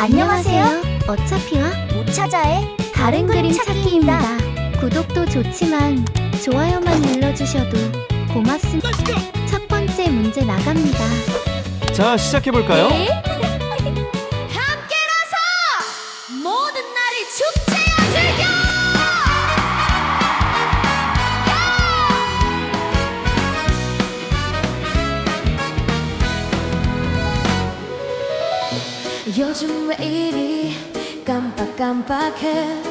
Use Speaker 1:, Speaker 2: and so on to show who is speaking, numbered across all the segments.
Speaker 1: 안녕하세요.
Speaker 2: 어차피와
Speaker 1: 못 찾아해
Speaker 2: 다른 그림 찾기입니다. 구독도 좋지만 좋아요만 눌러주셔도 고맙습니다. 첫 번째 문제 나갑니다.
Speaker 3: 자, 시작해 볼까요?
Speaker 1: 네. 함께라서 모든 날이 축제야 즐겨
Speaker 4: 요즘 왜 이리 깜빡깜빡해?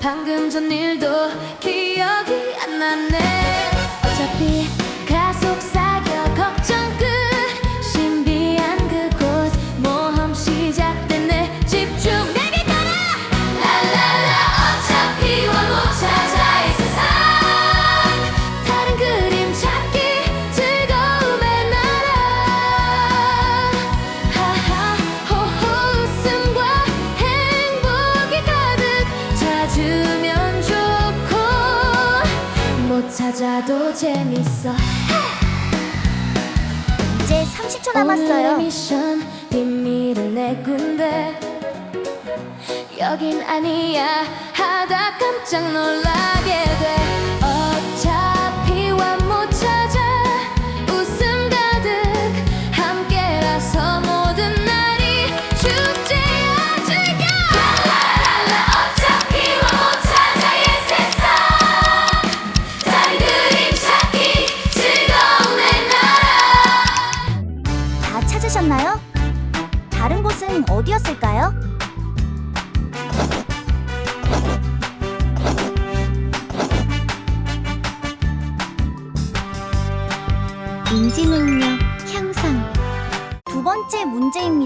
Speaker 4: 방금 전 일도 기억이 안 나네 못 찾아도 재밌어.
Speaker 1: 이제 30초
Speaker 4: 오늘의
Speaker 1: 남았어요.
Speaker 4: 미션 비밀은 내 군대. 여긴 아니야. 하다 깜짝 놀라게 돼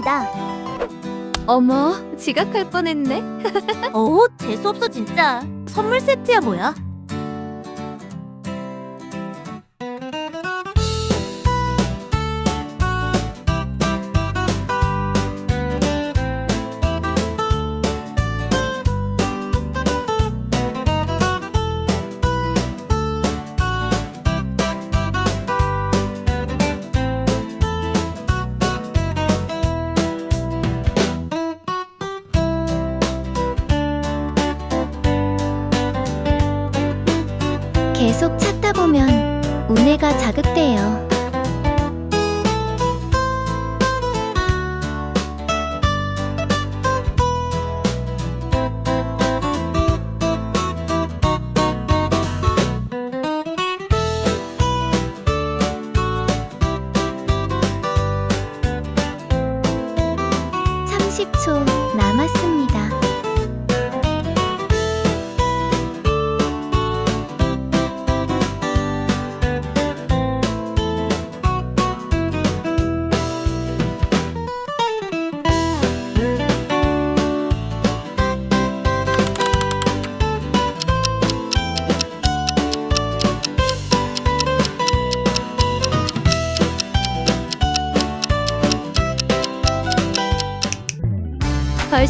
Speaker 1: 문제입니다.
Speaker 4: 어머, 지각할 뻔했네.
Speaker 1: 오 어, 재수없어 진짜. 선물 세트야 뭐야
Speaker 2: (30초) 남았습니다.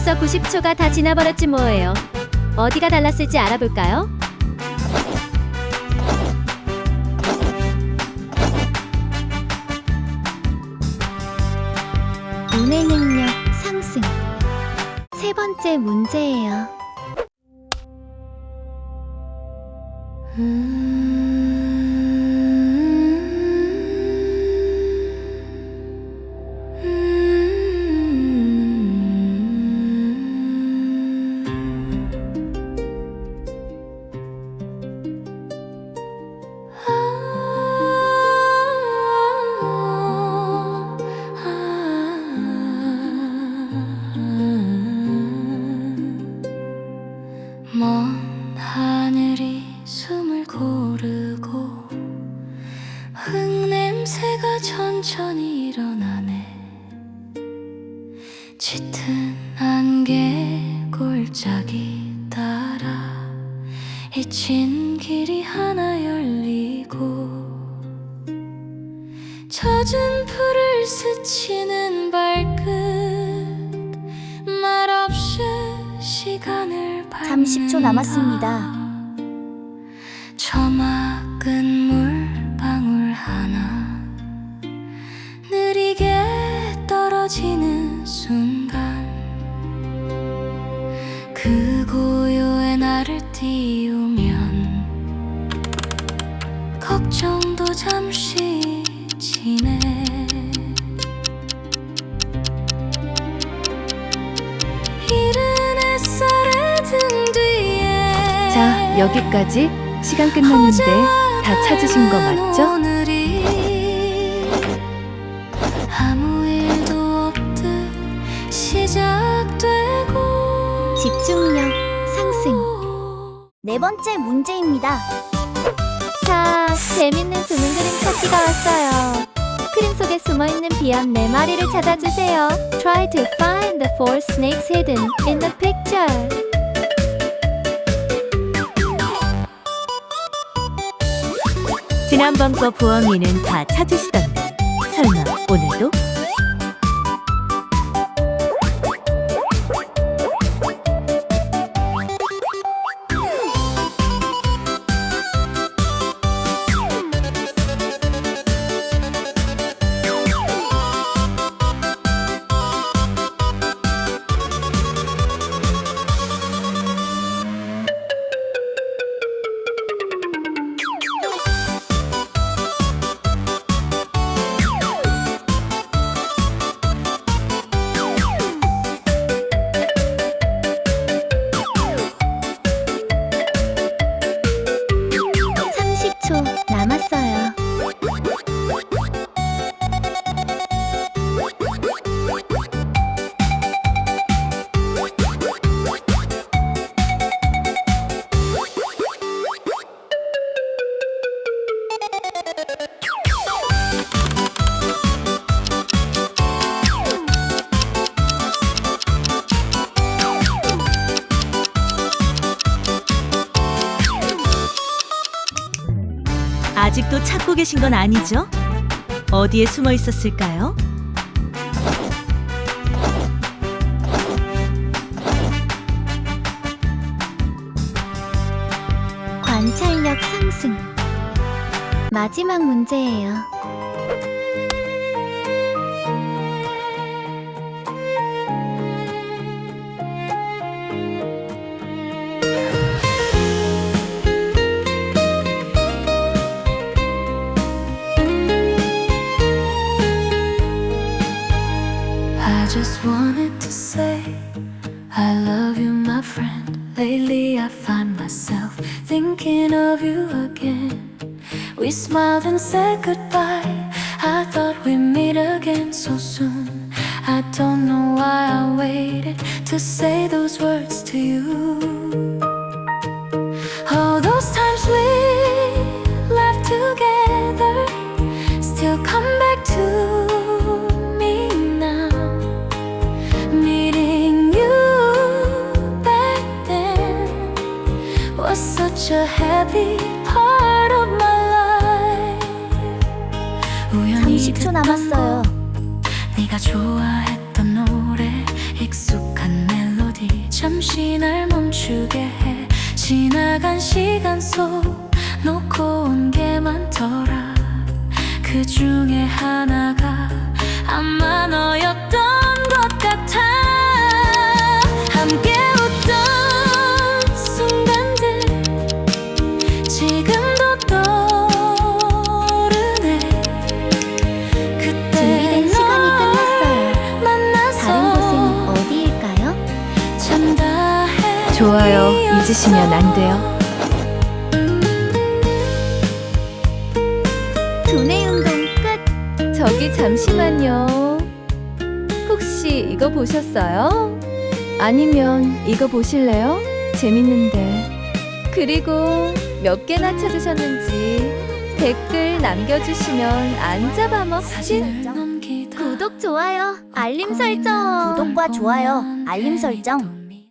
Speaker 2: 벌써 90초가 다 지나버렸지 뭐예요. 어디가 달랐을지 알아볼까요? 운의 능력 상승. 세 번째 문제예요.
Speaker 4: 먼 짙은 안개 골짜기 따라 잊힌 길이 하나 열리고 젖은 풀을 스치는 발끝 말없이 시간을
Speaker 1: 30초 남았습니다.
Speaker 4: 나를 띄우면 걱정도 잠시 지내 이른 햇살의 등 뒤에
Speaker 5: 자, 여기까지 시간 끝났는데 다 찾으신 거 맞죠?
Speaker 4: 오늘이
Speaker 1: 네 번째 문제입니다.
Speaker 2: 자, 재밌는 수능 그림 찾기가 왔어요. 그림 속에 숨어있는 비암 네 마리를 찾아주세요. Try to find the four snakes hidden in the picture.
Speaker 1: 지난번 거 부엉이는 다 찾으시던데. 찾고 계신 건 아니죠? 어디에 숨어 있었을까요?
Speaker 2: 관찰력 상승. 마지막 문제예요.
Speaker 4: Say I love you, my friend. Lately, I find myself thinking of you again. We smiled and said goodbye. I thought we'd meet again so soon. I don't know why I waited to say those words to you. Such a happy part of my life. 우연히
Speaker 1: 30초
Speaker 4: 듣던
Speaker 1: 남았어요.
Speaker 4: 곡, 네가 좋아했던 노래 익숙한 멜로디 잠시 날 멈추게 해 지나간 시간 속 놓고 온 게 많더라 그 중에 하나가 아마
Speaker 5: 좋아요. 잊으시면 안 돼요.
Speaker 2: 두뇌 운동 끝.
Speaker 5: 저기 잠시만요. 혹시 이거 보셨어요? 아니면 이거 보실래요? 재밌는데. 그리고 몇 개나 찾으셨는지 댓글 남겨주시면 안 잡아먹지.
Speaker 2: 구독, 좋아요, 알림 설정.
Speaker 1: 구독과 좋아요, 알림 설정